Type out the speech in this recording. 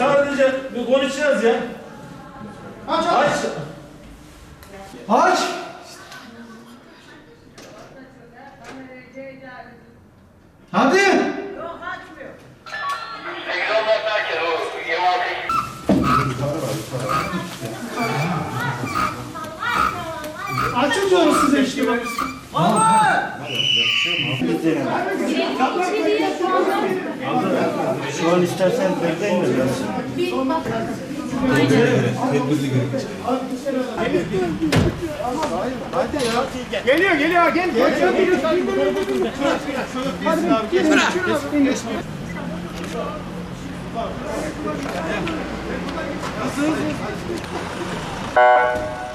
Sadece bir konuşacağız ya. Aç aç. Aç. Aç. Hadi. Yok açmıyor. Açın diyoruz size işte bak. Şu an istersen bekleyin de biraz. Geliyor geliyor gel. Gel. Hadi.